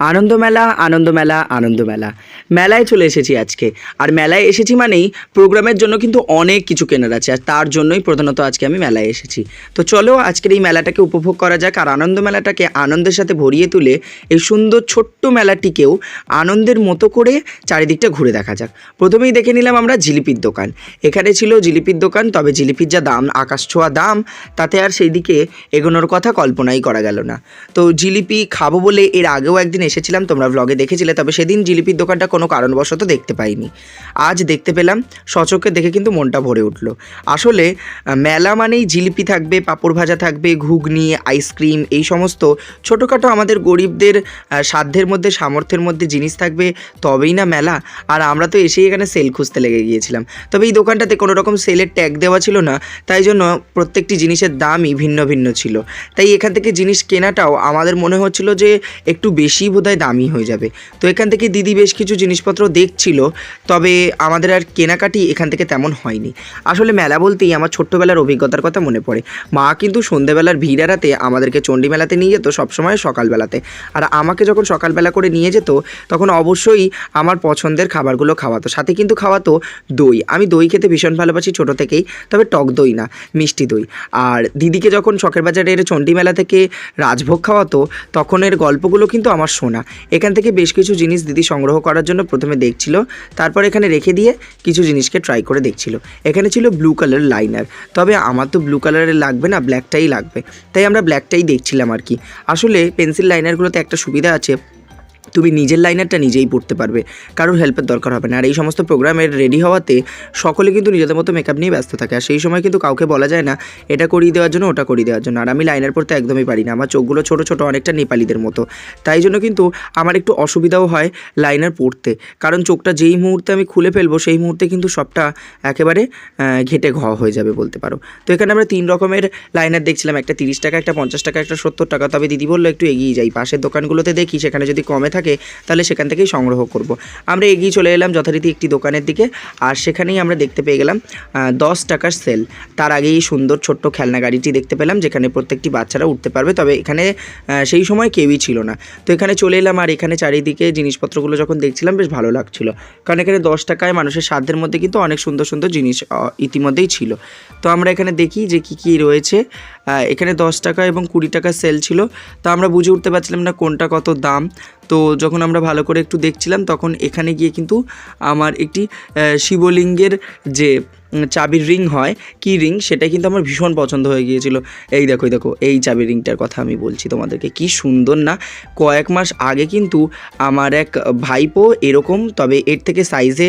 আনন্দমেলা আনন্দমেলা আনন্দমেলা। মেলায় চলে এসেছি আজকে। আর মেলায় এসেছি মানেই প্রোগ্রামের জন্য কিন্তু অনেক কিছু কেনার আছে, আর তার জন্যই প্রধানত আজকে আমি মেলায় এসেছি। তো চলো আজকের এই মেলাটাকে উপভোগ করা যাক, আর আনন্দ মেলাটাকে আনন্দের সাথে ভরিয়ে তুলে এই সুন্দর ছোট্ট মেলাটিকেও আনন্দের মতো করে চারিদিকটা ঘুরে দেখা যাক। প্রথমেই দেখে নিলাম আমরা জিলিপির দোকান। এখানে ছিল জিলিপির দোকান, তবে জিলিপির যা দাম, আকাশ ছোঁয়া দাম, তাতে আর সেই দিকে এগোনোর কথা কল্পনাই করা গেল না। তো জিলিপি খাব বলে এর আগেও একদিন এসেছিলাম, তোমরা ব্লগে দেখেছিলে, তবে সেদিন জিলিপির দোকানটা কোনো কারণবশত দেখতে পাইনি। আজ দেখতে পেলাম সচক্ষে দেখে কিন্তু মনটা ভরে উঠল। আসলে মেলা মানেই জিলিপি থাকবে, পাঁপড় ভাজা থাকবে, ঘুগনি, আইসক্রিম, এই সমস্ত ছোটোখাটো আমাদের গরিবদের সাধ্যের মধ্যে, সামর্থ্যের মধ্যে জিনিস থাকবে, তবেই না মেলা। আর আমরা তো এসেই এখানে সেল খুঁজতে লেগে গিয়েছিলাম। তবে এই দোকানটাতে কোনো রকম সেলের ট্যাগ দেওয়া ছিল না, তাই জন্য প্রত্যেকটি জিনিসের দামই ভিন্ন ভিন্ন ছিল। তাই এখান থেকে জিনিস কেনাটাও আমাদের মনে হচ্ছিল যে, একটু বেশি বোধহয় দামি হয়ে যাবে। তো এখান থেকে দিদি বেশ কিছু জিনিসপত্র দেখছিল, তবে আমাদের আর কেনাকাটি এখান থেকে তেমন হয়নি। আসলে মেলা বলতেই আমার ছোট্টবেলার অভিজ্ঞতার কথা মনে পড়ে। মা কিন্তু সন্ধেবেলার ভিড় এড়াতে আমাদেরকে চণ্ডী মেলাতে নিয়ে যেত সবসময় সকালবেলাতে। আর আমাকে যখন সকালবেলা করে নিয়ে যেত, তখন অবশ্যই আমার পছন্দের খাবারগুলো খাওয়াতো। সাথে কিন্তু খাওয়াতো দই। আমি দই খেতে ভীষণ ভালোবাসি ছোটো থেকেই, তবে টক দই না, মিষ্টি দই। আর দিদিকে যখন শখের বাজারের চণ্ডী মেলা থেকে রাজভোগ খাওয়াতো, তখনের গল্পগুলো কিন্তু আমার শোনা। এখান থেকে বেশ কিছু জিনিস দিদি সংগ্রহ করার জন্য প্রথমে দেখছিল, তারপর এখানে রেখে দিয়ে কিছু জিনিসকে ট্রাই করে দেখছিল। এখানে ছিল ব্লু কালার লাইনার তবে আমার তো ব্লু কালারের লাগবে না ব্ল্যাকটাই লাগবে। তাই আমরা ব্ল্যাকটাই দেখছিলাম আর কি। আসলে পেন্সিল লাইনারগুলোতে একটা সুবিধা আছে তুমি নিজের লাইনারটা নিজেই পড়তে পারবে। কারোর হেল্পের দরকার হবে না। আর এই সমস্ত প্রোগ্রামের রেডি হওয়াতে সকলে কিন্তু নিজেদের মতো মেকআপ নিয়ে ব্যস্ত থাকে। আর সেই সময় কিন্তু কাউকে বলা যায় না, এটা করিয়ে দেওয়ার জন্য, ওটা করিয়ে দেওয়ার জন্য। আর আমি লাইনার পড়তে একদমই পারি না। আমার চোখগুলো ছোটো ছোটো, অনেকটা নেপালিদের মতো। তাই জন্য কিন্তু আমার একটু অসুবিধাও হয় লাইনার পড়তে। কারণ চোখটা যেই মুহূর্তে আমি খুলে ফেলব, সেই মুহূর্তে কিন্তু সবটা একেবারে ঘেটে ঘ হয়ে যাবে বলতে পারো। তো এখানে আমরা তিন রকমের লাইনার দেখছিলাম। একটা তিরিশ টাকা, একটা পঞ্চাশ টাকা, একটা সত্তর টাকা। তবে দিদি বলল, একটু এগিয়ে যাই। পাশের দোকানগুলোতে দেখি, সেখানে যদি কমে থাকে তাহলে সেখান থেকেই সংগ্রহ করব। আমরা এগিয়ে চলে এলাম যথারীতি একটি দোকানের দিকে, আর সেখানেই আমরা দেখতে পেয়ে গেলাম দশ টাকার সেল। তার আগেই সুন্দর ছোট্ট খেলনা গাড়িটি দেখতে পেলাম, যেখানে প্রত্যেকটি বাচ্চারা উঠতে পারবে। তবে এখানে সেই সময় কেউই ছিল না। তো এখানে চলে এলাম, আর এখানে চারিদিকে জিনিসপত্রগুলো যখন দেখছিলাম, বেশ ভালো লাগছিল। কারণ এখানে দশ টাকায় মানুষের সাধ্যের মধ্যে কিন্তু অনেক সুন্দর সুন্দর জিনিস ইতিমধ্যেই ছিল। তো আমরা এখানে দেখি যে কী কী রয়েছে। এখানে দশ টাকা এবং কুড়ি টাকা সেল ছিল। তা আমরা বুঝে উঠতে পারছিলাম না কোনটা কত দাম। তো যখন আমরা ভালো করে একটু দেখছিলাম, তখন এখানে গিয়ে কিন্তু আমার একটি শিবলিঙ্গের যে চাবির রিং হয়। কি রিং? সেটা কিন্তু আমার ভীষণ পছন্দ হয়ে গিয়েছিল। এই দেখো দেখো, এই চাবির রিংটার কথা আমি বলছি তোমাদেরকে। কি সুন্দর না? কয়েক মাস আগে কিন্তু আমার এক ভাইপো এরকম, তবে এর থেকে সাইজে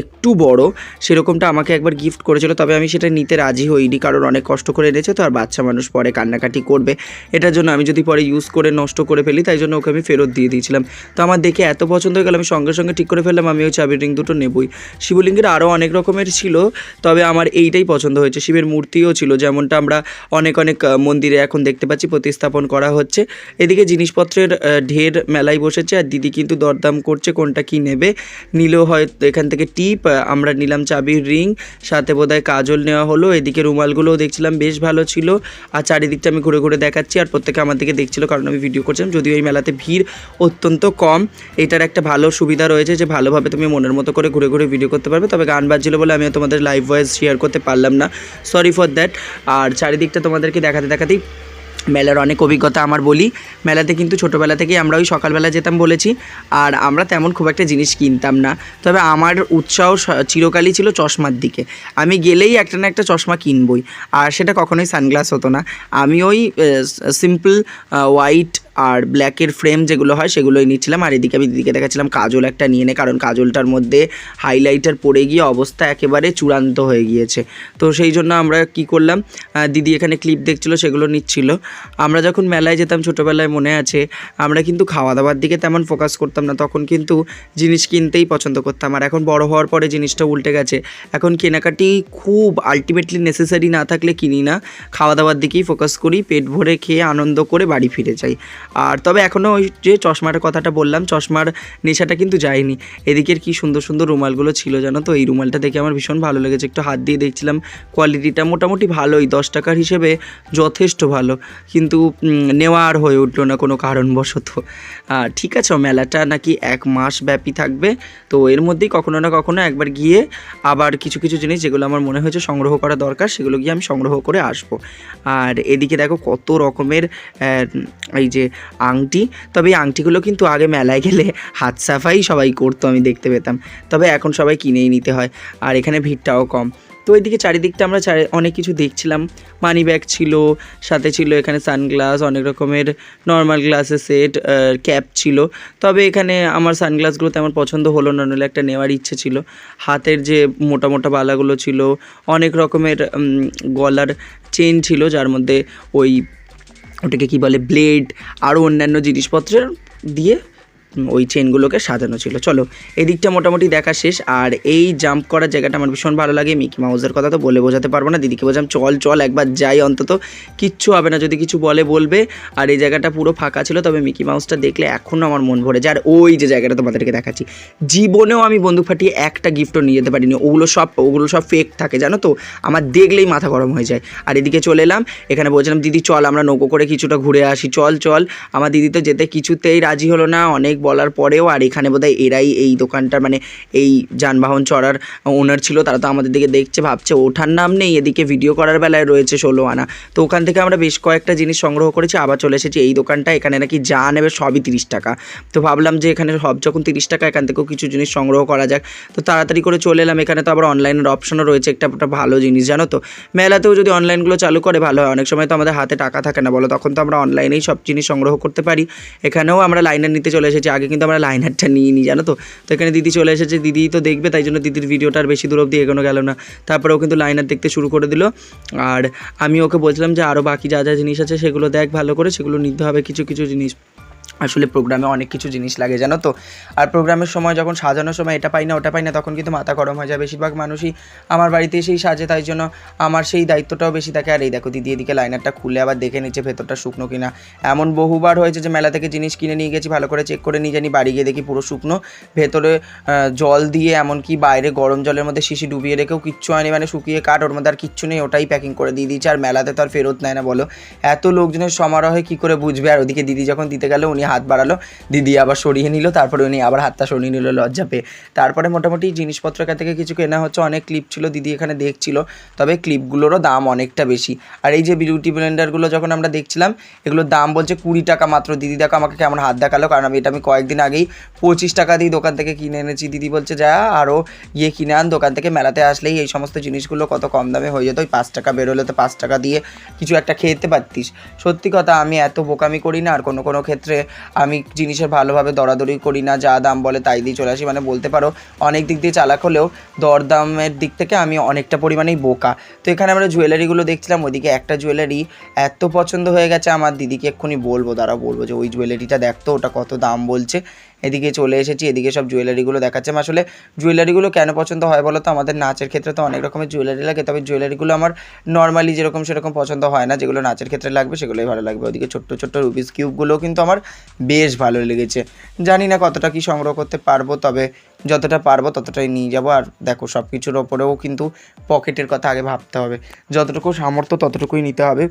একটু বড়, সেরকমটা আমাকে একবার গিফট করেছিল। তবে আমি সেটা নিতে রাজি হইনি, কারণ অনেক কষ্ট করে এনেছে তো, আর বাচ্চা মানুষ পরে কান্নাকাটি করবে। এটার জন্য আমি যদি পরে ইউজ করে নষ্ট করে ফেলি, তাই জন্য ওকে আমি ফেরত দিয়ে দিয়েছিলাম। তো আমার দেখে এত পছন্দ হয়ে গেল, আমি সঙ্গে সঙ্গে ঠিক করে ফেললাম, আমি ওই চাবির রিং দুটো নেবই। শিবলিঙ্গের আরও অনেক রকমের ছিল তবে আমার এইটাই পছন্দ হয়েছে। শিবের মূর্তিও ছিল, যেমনটা আমরা অনেক অনেক মন্দিরে এখন দেখতে পাচ্ছি, প্রতিস্থাপন করা হচ্ছে। এদিকে জিনিসপত্রের ঢের মেলায় বসেছে, আর দিদি কিন্তু দরদাম করছে কোনটা কি নেবে। নিলেও হয়তো এখান থেকে টিপ আমরা নিলাম চাবির রিং, সাথে বোধহয় কাজল নেওয়া হলো। এদিকে রুমালগুলোও দেখছিলাম, বেশ ভালো ছিল। আর চারিদিকটা আমি ঘুরে ঘুরে দেখাচ্ছি, আর প্রত্যেকে আমার দিকে দেখছিল, কারণ আমি ভিডিও করছিলাম। যদিও এই মেলাতে ভিড় অত্যন্ত কম, এটার একটা ভালো সুবিধা রয়েছে যে ভালোভাবে তুমি মনের মতো করে ঘুরে ঘুরে ভিডিও করতে পারবে। তবে গান বাজছিল বলে আমি তোমাদের লাইভ ভয়েস শেয়ার করতে পারলাম না। সরি ফর দ্যাট আর চারিদিকটা তোমাদেরকে দেখাতে দেখাতেই মেলার অনেক অভিজ্ঞতা আমার বলি। মেলাতে কিন্তু ছোটোবেলা থেকেই আমরা ওই সকালবেলা যেতাম বলেছি। আর আমরা তেমন খুব একটা জিনিস কিনতাম না। তবে আমার উৎসাহ চিরকালই ছিল চশমার দিকে। আমি গেলেই একটা না একটা চশমা কিনবই। আর সেটা কখনোই সানগ্লাস হতো না। আমি ওই সিম্পল হোয়াইট আর ব্ল্যাকের ফ্রেম যেগুলো হয় সেগুলোই নিচ্ছিলাম। আর এদিকে আমি দিদিকে দেখাচ্ছিলাম, কাজল একটা নিয়ে নে, কারণ কাজলটার মধ্যে হাইলাইটার পড়ে গিয়ে অবস্থা একেবারে চূড়ান্ত হয়ে গিয়েছে। তো সেই জন্য আমরা কি করলাম দিদি এখানে ক্লিপ দেখছিল, সেগুলো নিচ্ছিল। আমরা যখন মেলায় যেতাম, ছোটোবেলায় মনে আছে, আমরা কিন্তু খাওয়া দাওয়ার দিকে তেমন ফোকাস করতাম না। তখন কিন্তু জিনিস কিনতেই পছন্দ করতাম। আর এখন বড় হওয়ার পরে জিনিসটা উল্টে গেছে। এখন কেনাকাটি খুব আলটিমেটলি নেসেসারি না থাকলে কিনি না। খাওয়া দাওয়ার দিকেই ফোকাস করি, পেট ভরে খেয়ে আনন্দ করে বাড়ি ফিরে যাই। আর তবে এখনও ওই যে চশমার কথাটা বললাম, চশমার নেশাটা কিন্তু যায়নি। এদিকের কি সুন্দর সুন্দর রুমালগুলো ছিল জানো তো? এই রুমালটা দেখে আমার ভীষণ ভালো লেগেছে। একটু হাত দিয়ে দেখছিলাম, কোয়ালিটিটা মোটামুটি ভালোই, দশ টাকার হিসেবে যথেষ্ট ভালো। কিন্তু নেওয়া আর হয়ে উঠল না কোনো কারণবশত। ঠিক আছে, মেলাটা নাকি এক মাস ব্যাপী থাকবে। তো এর মধ্যেই কখনো না কখনো একবার গিয়ে আবার কিছু কিছু জিনিস যেগুলো আমার মনে হয়েছে সংগ্রহ করা দরকার, সেগুলো গিয়ে আমি সংগ্রহ করে আসব। আর এদিকে দেখো কত রকমের এই যে আংটি। তবে এই আংটিগুলো কিন্তু আগে মেলায় গেলে হাত সাফাই সবাই করতো, আমি দেখতে পেতাম। তবে এখন সবাই কিনেই নিতে হয়, আর এখানে ভিড়টাও কম। তো ওইদিকে চারিদিকটা আমরা চারি অনেক কিছু দেখছিলাম। মানি ব্যাগ ছিল, সাথে ছিল এখানে সানগ্লাস অনেক রকমের নর্মাল গ্লাসের সেট ক্যাপ ছিল। তবে এখানে আমার সানগ্লাসগুলো তেমন পছন্দ হলো না নাহলে একটা নেওয়ার ইচ্ছে ছিল। হাতের যে মোটা মোটা বালাগুলো ছিল, অনেক রকমের গলার চেন ছিল, যার মধ্যে ওই ওটাকে কি বলে ব্লেড আরও অন্যান্য জিনিসপত্রের দিয়ে ওই চেনগুলোকে সাজানো ছিল। চলো, এদিকটা মোটামুটি দেখা শেষ। আর এই জাম্প করার জায়গাটা আমার ভীষণ ভালো লাগে। মিকি মাউসের কথা তো বলে বোঝাতে পারব না। দিদিকে বললাম, চল চল, একবার যাই অন্তত। কিচ্ছু হবে না, যদি কিছু বলে, বলবে। আর এই জায়গাটা পুরো ফাঁকা ছিল, তবে মিকি মাউসটা দেখলে এখনও আমার মন ভরে যায়। আর ওই যে জায়গাটা তোমাদেরকে দেখাচ্ছি। জীবনেও আমি বন্দুক ফাটিয়ে একটা গিফটও নিয়ে যেতে পারিনি। ওগুলো সব ওগুলো সব ফেক থাকে, জানো তো? আমার দেখলেই মাথা গরম হয়ে যায়। আর এদিকে চলে এলাম। এখানে বলছিলাম, দিদি, চল, আমরা নৌকো করে কিছুটা ঘুরে আসি। চল চল। আমার দিদি তো যেতে কিছুতেই রাজি হলো না। অনেক বলার পরেও আর এখানে বোধহয় এরাই এই দোকানটার মানে এই যানবাহন চড়ার ওনার ছিল, তারা তো আমাদের দিকে দেখছে, ভাবছে ওঠার নাম নেই, এদিকে ভিডিও করার বেলায় রয়েছে ষোলো আনা। তো ওখান থেকে আমরা বেশ কয়েকটা জিনিস সংগ্রহ করেছি, আবার চলে এসেছি এই দোকানটা, এখানে নাকি যা নেবে সবই তিরিশ টাকা। তো ভাবলাম যে এখানে সব যখন তিরিশ টাকা, এখান থেকেও কিছু জিনিস সংগ্রহ করা যাক। তো তাড়াতাড়ি করে চলে এলাম, এখানে তো আবার অনলাইনের অপশনও রয়েছে, একটা ভালো জিনিস, জানো তো? মেলাতেও যদি অনলাইনগুলো চালু করে, ভালো হয়। অনেক সময় তো আমাদের হাতে টাকা থাকে না, বলো, তখন তো আমরা অনলাইনেই সব জিনিস সংগ্রহ করতে পারি। এখানেও আমরা লাইনার নিতে চলে এসেছি আগে কিন্তু আমরা লাইনারটা নিয়ে নিই জানো তো? তো এখানে দিদি চলে এসেছে দিদি তো দেখবে, তাই জন্য দিদির ভিডিওটা আর বেশি দূর অব্দি এগোনো গেল না। তারপরে ও কিন্তু লাইনার দেখতে শুরু করে দিল। আর আমি ওকে বলছিলাম যে আরও বাকি যা যা জিনিস আছে সেগুলো দেখ, ভালো করে, সেগুলো নিতে হবে, কিছু কিছু জিনিস। আসলে প্রোগ্রামে অনেক কিছু জিনিস লাগে, জানো তো? আর প্রোগ্রামের সময় যখন সাজানোর সময় এটা পাই না, ওটা পাই না, তখন কিন্তু মাথা গরম হয়ে যায়। বেশিরভাগ মানুষই আমার বাড়িতে এসেই সাজে, তাই জন্য আমার সেই দায়িত্বটাও বেশি থাকে। আর এই দেখো, দিদি এদিকে লাইনারটা খুলে আবার দেখে নিচ্ছে ভেতরটা শুকনো কিনা। এমন বহুবার হয়েছে যে মেলা থেকে জিনিস কিনে নিয়ে গেছি, ভালো করে চেক করে নিয়ে জানি বাড়ি গিয়ে দেখি পুরো শুকনো। ভেতরে জল দিয়ে এমনকি বাইরে গরম জলের মধ্যে শিশি ডুবিয়ে রেখেও কিচ্ছু হয়নি মানে শুকিয়ে কাট ওর মধ্যে আর কিচ্ছু নেই, ওটাই প্যাকিং করে দিয়ে দিয়েছে। আর মেলাতে তো আর ফেরত নেয় না, বলো। এত লোকজনের সমারোহে কী করে বুঝবে? আর ওদিকে দিদি যখন দিতে গেলে, উনি হাত বাড়ালো। দিদি আবার সরিয়ে নিল, তারপরে উনি আবার হাতটা সরিয়ে নিল লজ্জা পেয়ে। তারপরে মোটামুটি জিনিসপত্র এখান থেকে কিছু কেনা হচ্ছে, অনেক ক্লিপ ছিল, দিদি এখানে দেখছিল। তবে ক্লিপগুলোরও দাম অনেকটা বেশি। আর এই যে বিউটি ব্লেন্ডারগুলো যখন আমরা দেখছিলাম, এগুলোর দাম বলছে কুড়ি টাকা মাত্র। দিদি দেখো আমাকে কেমন হাত দেখাল, কারণ আমি এটা আমি কয়েকদিন আগেই পঁচিশ টাকা দিয়ে দোকান থেকে কিনে এনেছি। দিদি বলছে, যা আরও গিয়ে কিনে আন, দোকান থেকে মেলাতে আসলেই এই সমস্ত জিনিসগুলো কত কম দামে হয়ে যেত। ওই পাঁচ টাকা বেরোলে তো পাঁচ টাকা দিয়ে কিছু একটা খেতে পারতিস। সত্যি কথা, আমি এত বোকামি করি না, আর কোনো কোনো ক্ষেত্রে আমি জিনিসের ভালোভাবে দরাদরি করি না, যা দাম বলে তাই দিয়ে চলে আসি। মানে বলতে পারো, অনেক দিক দিয়ে চালাক হলেও দরদামের দিক থেকে আমি অনেকটা পরিমাণেই বোকা। তো এখানে আমরা জুয়েলারিগুলো দেখছিলাম, ওইদিকে একটা জুয়েলারি এত পছন্দ হয়ে গেছে, আমার দিদিকে এক্ষুনি বলব দাঁড়া বলব যে, ওই জুয়েলারিটা দেখতো ওটা কত দাম বলছে। এদিকে চলে এসেছি, এদিকে সব জুয়েলারিগুলো দেখাচ্ছে। আসলে জুয়েলারিগুলো কেন পছন্দ হয় বলো তো আমাদের নাচের ক্ষেত্রে তো অনেক রকমের জুয়েলারি লাগে, তবে জুয়েলারিগুলো আমার নর্মালি যেরকম সেরকম পছন্দ হয় না। যেগুলো নাচের ক্ষেত্রে লাগবে, সেগুলোই ভালো লাগবে। ওদিকে ছোট্ট ছোট্ট রুবিস কিউবগুলোও কিন্তু আমার বেশ ভালো লেগেছে। জানি না কতটা কি সংগ্রহ করতে পারব, তবে যতটা পারব ততটাই নিয়ে যাব। আর দেখো সব কিছুর ওপরেও কিন্তু পকেটের কথা আগে ভাবতে হবে। যতটুকু সামর্থ্য ততটুকুই নিতে হবে।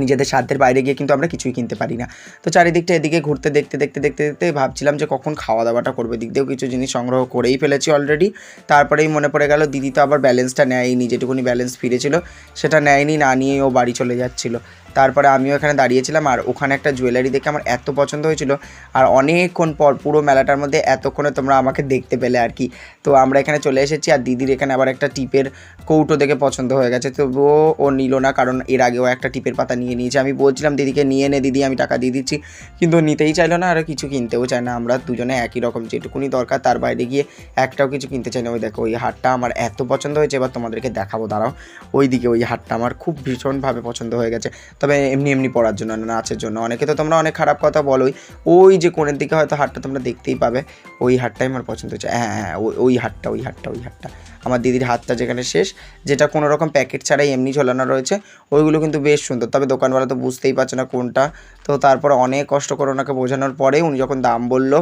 নিজেদের সাধ্যের বাইরে গিয়ে কিন্তু আমরা কিছুই কিনতে পারি না। তো চারিদিকটা এদিকে ঘুরতে দেখতে দেখতে দেখতে দেখতে ভাবছিলাম যে কখন খাওয়া দাওয়াটা করবে। দিক দিয়েও কিছু জিনিস সংগ্রহ করেই ফেলেছি অলরেডি তারপরেই মনে পড়ে গেল দিদি তো আবার ব্যালেন্সটা নেয়নি, যেটুকুনি ব্যালেন্স ফিরেছিল সেটা নেয়নি, না নিয়ে ও বাড়ি চলে যাচ্ছিল। তারপরে আমিও এখানে দাঁড়িয়েছিলাম আর ওখানে একটা জুয়েলারি দেখে আমার এত পছন্দ হয়েছিল আর অনেকক্ষণ পর পুরো মেলাটার মধ্যে এতক্ষণে তোমরা আমাকে দেখতে পেলে আর কি। তো আমরা এখানে চলে এসেছি আর দিদির এখানে আবার একটা টিপের কৌটো দেখে পছন্দ হয়ে গেছে। তবুও ও নিল না কারণ এর আগেও একটা টিপের পাতা নিয়ে নিয়েছে। আমি বলছিলাম, দিদিকে নিয়ে নে দিদি, আমি টাকা দিয়ে দিচ্ছি। কিন্তু নিতেই চাইলো না, আর কিছু কিনতেও চায় না। আমরা দুজনে একই রকম, যেটুকুনি দরকার তার বাইরে গিয়ে একটাও কিছু কিনতে চাই না। ওই দেখো, ওই হাটটা আমার এত পছন্দ হয়েছে, এবার তোমাদেরকে দেখাবো, দাঁড়াও। ওই দিকে ওই হাটটা আমার খুব ভীষণভাবে পছন্দ হয়ে গেছে। তবে এমনি এমনি পড়ার জন্য, নাচের জন্য। অনেকে তো তোমরা অনেক খারাপ কথা বলোই। ওই যে কোণের দিকে হয়তো হাটটা তোমরা দেখতেই পাবে। ওই হাটটাই আমার পছন্দ হয়েছে। হ্যাঁ হ্যাঁ ওই হাটটা ওই হাটটা ওই হাটটা আমার দিদির হাতটা যেখানে শেষ, যেটা কোনো রকম প্যাকেট ছাড়াই এমনি ঝোলানো রয়েছে, ওইগুলো কিন্তু বেশ সুন্দর। তবে দোকানওয়ালা তো বুঝতেই পারছে না কোনটা। তো তারপর অনেক কষ্ট করে ওনাকে বোঝানোর পরে উনি যখন দাম বলল,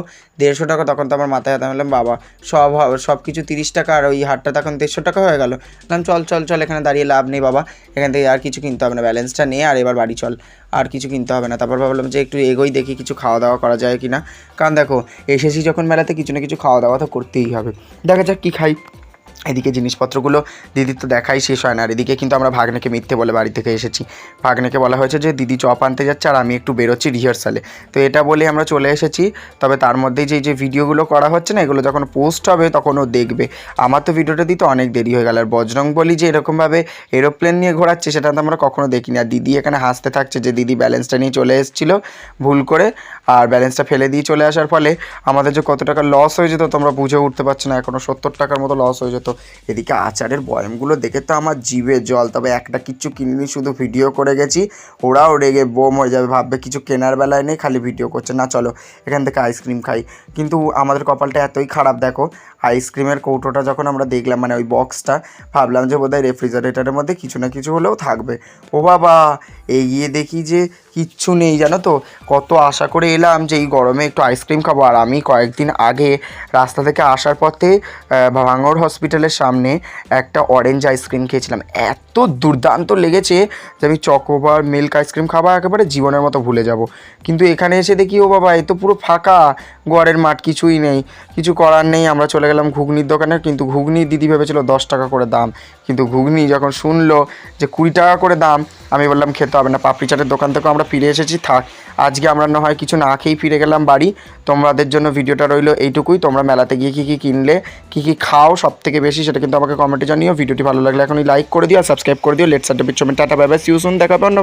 দেড়শো টাকা, তখন তো আমার মাথায় হাতে বললাম বাবা, সব সব কিছু তিরিশ টাকা আর ওই হাটটা তখন দেড়শো টাকা হয়ে গেল। বললাম, চল চল চল, এখানে দাঁড়িয়ে লাভ নেই বাবা, এখান থেকে আর কিছু কিনতে হবে না, ব্যালেন্সটা নিয়ে আর এবার বাড়ি চল, আর কিছু কিনতে হবে না। তারপর ভাবলাম যে একটু এগোই দেখি কিছু খাওয়া দাওয়া করা যায় কি না কারণ দেখো, এসেছি যখন মেলাতে, কিছু না কিছু খাওয়া দাওয়া তো করতেই হবে। দেখা যাক কী খাই। এদিকে জিনিসপত্রগুলো দিদির তো দেখাই শেষ হয় না। আর এদিকে কিন্তু আমরা ভাগ্নেকে মিথ্যে বলে বাড়ি থেকে এসেছি। ভাগ্নেকে বলা হয়েছে যে, দিদি চপ আনতে যাচ্ছে আর আমি একটু বেরোচ্ছি রিহার্সালে তো এটা বলে আমরা চলে এসেছি। তবে তার মধ্যেই যে যে ভিডিওগুলো করা হচ্ছে না, এগুলো যখন পোস্ট হবে তখন ও দেখবে। আমার তো ভিডিওটা দিতে অনেক দেরি হয়ে গেল। আর বজরং বলি যে, এরকমভাবে এরোপ্লেন নিয়ে ঘোরাচ্ছে, সেটা তো আমরা কখনো দেখিনি। আর দিদি এখানে হাসতে থাকছে যে, দিদি ব্যালেন্সটা নিয়ে চলে এসেছিল ভুল করে। আর ব্যালেন্সটা ফেলে দিয়ে চলে আসার ফলে আমাদের যে কত টাকা লস হয়ে যেত, তোমরা বুঝে উঠতে পারছ না এখনও সত্তর টাকার মতো লস হয়ে যেত। এদিকে আচারের বয়ামগুলো দেখে তো আমার জিভে জল, তবে একটা কিচ্ছু কিনিনি, শুধু ভিডিও করে গেছি। ওরাও রেগে বোম হয়ে যাবে, ভাববে কিছু কেনার বেলায় নেই, খালি ভিডিও করছে। না, চলো এখান থেকে আইসক্রিম খাই। কিন্তু আমাদের কপালটা এতই খারাপ, দেখো আইসক্রিমের কৌটোটা যখন আমরা দেখলাম মানে ওই বক্সটা, ভাবলাম যে বোধহয় রেফ্রিজারেটরের মধ্যে কিছু না কিছু হলেও থাকবে। ও বাবা, এগিয়ে দেখি যে কিচ্ছু নেই, জানো তো? কত আশা করে এলাম যে এই গরমে একটু আইসক্রিম খাব। আর আমি কয়েকদিন আগে রাস্তা থেকে আসার পথে ভাঙড় হসপিটালের সামনে একটা অরেঞ্জ আইসক্রিম খেয়েছিলাম। এত দুর্দান্ত লেগেছে যে আমি চকোবার মিল্ক আইসক্রিম খাওয়া একেবারে জীবনের মতো ভুলে যাব। কিন্তু এখানে এসে দেখি, ও বাবা, এ তো পুরো ফাঁকা। গোয়ারের মাঠ কিছুই নেই। কিছু করার নেই, আমরা চলে গেলাম ঘুগনির দোকানে, কিন্তু ঘুগনি দিদি ভেবেছিল দশ টাকা করে দাম। কিন্তু ঘুগনি যখন শুনলো যে কুড়ি টাকা করে দাম, আমি বললাম, খেতে হবে না, পাপড়ি চাটের দোকান থেকেও আমরা ফিরে এসেছি, থাক। আজকে আমরা না হয় কিছু না খেয়েই ফিরে গেলাম বাড়ি। তোমাদের জন্য ভিডিওটা রইল এইটুকুই। তোমরা মেলাতে গিয়ে কী কী কিনলে, কী কী খাও সব থেকে বেশি, সেটা কিন্তু আমাকে কমেন্টে জানিও। ভিডিওটি ভালো লাগলে এখনই লাইক করে দিও আর সাবস্ক্রাইব করে দিও। লেটস আড্ডা পিছনে tata bye bye see you soon দেখা পাবে অন্য